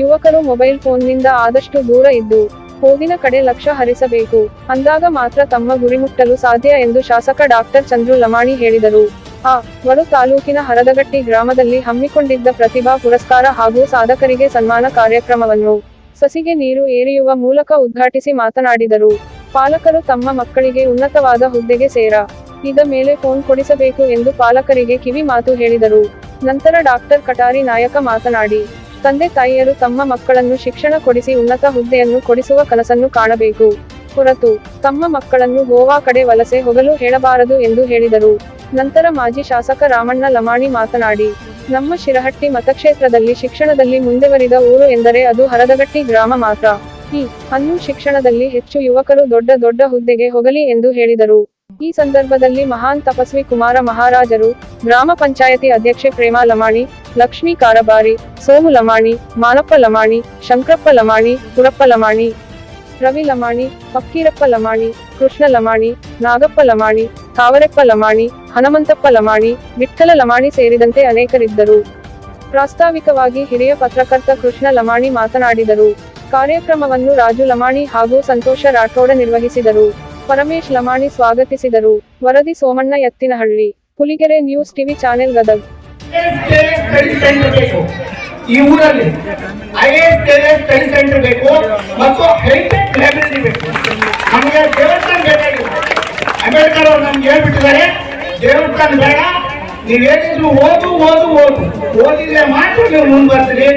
ಯುವಕರು ಮೊಬೈಲ್ ಫೋನ್ನಿಂದ ಆದಷ್ಟು ದೂರ ಇದ್ದು ಹೋಗಿನ ಕಡೆ ಲಕ್ಷ್ಯ ಹರಿಸಬೇಕು. ಅಂದಾಗ ಮಾತ್ರ ತಮ್ಮ ಗುರಿ ಮುಟ್ಟಲು ಸಾಧ್ಯ ಎಂದು ಶಾಸಕ ಡಾಕ್ಟರ್ ಚಂದ್ರು ಲಮಾಣಿ ಹೇಳಿದರು. ಆ ವರು ತಾಲೂಕಿನ ಹರದಗಟ್ಟಿ ಗ್ರಾಮದಲ್ಲಿ ಹಮ್ಮಿಕೊಂಡಿದ್ದ ಪ್ರತಿಭಾ ಪುರಸ್ಕಾರ ಹಾಗೂ ಸಾಧಕರಿಗೆ ಸನ್ಮಾನ ಕಾರ್ಯಕ್ರಮವನ್ನು ಸಸಿಗೆ ನೀರು ಏರಿಯುವ ಮೂಲಕ ಉದ್ಘಾಟಿಸಿ ಮಾತನಾಡಿದರು. ಪಾಲಕರು ತಮ್ಮ ಮಕ್ಕಳಿಗೆ ಉನ್ನತವಾದ ಹುದ್ದೆಗೆ ಸೇರ ಇದ ಮೇಲೆ ಫೋನ್ ಕೊಡಿಸಬೇಕು ಎಂದು ಪಾಲಕರಿಗೆ ಕಿವಿ ಮಾತು ಹೇಳಿದರು. ನಂತರ ಡಾಕ್ಟರ್ ಕಟಾರಿ ನಾಯಕ ಮಾತನಾಡಿ, ತಂದೆ ತಾಯಿಯರು ತಮ್ಮ ಮಕ್ಕಳನ್ನು ಶಿಕ್ಷಣ ಕೊಡಿಸಿ ಉನ್ನತ ಹುದ್ದೆಯನ್ನು ಕೊಡಿಸುವ ಕನಸನ್ನು ಕಾಣಬೇಕು. ಹೊರತು, ತಮ್ಮ ಮಕ್ಕಳನ್ನು ಗೋವಾ ಕಡೆ ವಲಸೆ ಹೋಗಲು ಹೇಳಬಾರದು ಎಂದು ಹೇಳಿದರು. ನಂತರ ಮಾಜಿ ಶಾಸಕ ರಾಮಣ್ಣ ಲಮಾಣಿ ಮಾತನಾಡಿ, ನಮ್ಮ ಶಿರಹಟ್ಟಿ ಮತಕ್ಷೇತ್ರದಲ್ಲಿ ಶಿಕ್ಷಣದಲ್ಲಿ ಮುಂದುವರಿದ ಊರು ಎಂದರೆ ಅದು ಹರದಗಟ್ಟಿ ಗ್ರಾಮ ಮಾತ್ರ. ಈ, ಅನ್ನು ಶಿಕ್ಷಣದಲ್ಲಿ ಹೆಚ್ಚು ಯುವಕರು ದೊಡ್ಡ ದೊಡ್ಡ ಹುದ್ದೆಗೆ ಹೋಗಲಿ ಎಂದು ಹೇಳಿದರು. ಈ ಸಂದರ್ಭದಲ್ಲಿ ಮಹಾನ್ ತಪಸ್ವಿ ಕುಮಾರ ಮಹಾರಾಜರು, ಗ್ರಾಮ ಪಂಚಾಯತಿ ಅಧ್ಯಕ್ಷೆ ಪ್ರೇಮಾ ಲಮಾಣಿ, ಲಕ್ಷ್ಮೀ ಕಾರಬಾರಿ, ಸೋಮು ಲಮಾಣಿ, ಮಾನಪ್ಪ ಲಮಾಣಿ, ಶಂಕರಪ್ಪ ಲಮಾಣಿ ಕುರಪ್ಪ ಲಮಾಣಿ, ರವಿ ಲಮಾಣಿ ಫಕ್ಕೀರಪ್ಪ ಲಮಾಣಿ, ಕೃಷ್ಣ ಲಮಾಣಿ, ನಾಗಪ್ಪ ಲಮಾಣಿ, ತಾವರೆಪ್ಪ ಲಮಾಣಿ, ಹನುಮಂತಪ್ಪ ಲಮಾಣಿ, ವಿಠ್ಠಲ ಲಮಾಣಿ ಸೇರಿದಂತೆ ಅನೇಕರಿದ್ದರು. ಪ್ರಾಸ್ತಾವಿಕವಾಗಿ ಹಿರಿಯ ಪತ್ರಕರ್ತ ಕೃಷ್ಣ ಲಮಾಣಿ ಮಾತನಾಡಿದರು. ಕಾರ್ಯಕ್ರಮವನ್ನು ರಾಜು ಲಮಾಣಿ ಹಾಗೂ ಸಂತೋಷ ರಾಠೋಡ ನಿರ್ವಹಿಸಿದರು. ಪರಮೇಶ್ ಲಮಾಣಿ ಸ್ವಾಗತಿಸಿದರು. ವರದಿ Somanna Ettinahalli Huligere news TV channel Gadag. ಈ ಊರಲ್ಲಿ ಐ ಎಸ್ ಸ್ಟಡಿ ಸೆಂಟರ್ ಬೇಕು ಮತ್ತು ಹೈಟೆಕ್ ಲೈಬ್ರರಿ ಬೇಕು. ನಮಗೆ ದೇವಸ್ಥಾನ ಬೇಕಾಗಿಲ್ಲ ಅಂಬೇಡ್ಕರ್ ಅವರು ನಮ್ಗೆ ಹೇಳ್ಬಿಟ್ಟಿದ್ದಾರೆ, ದೇವಸ್ಥಾನ ಬೇಡ ನೀವೇನಿದ್ರು ಓದು ಓದು ಓದು. ಓದಿದ್ರೆ ಮಾತ್ರ ನೀವು ಮುಂದೆ ಬರ್ತೀರಿ.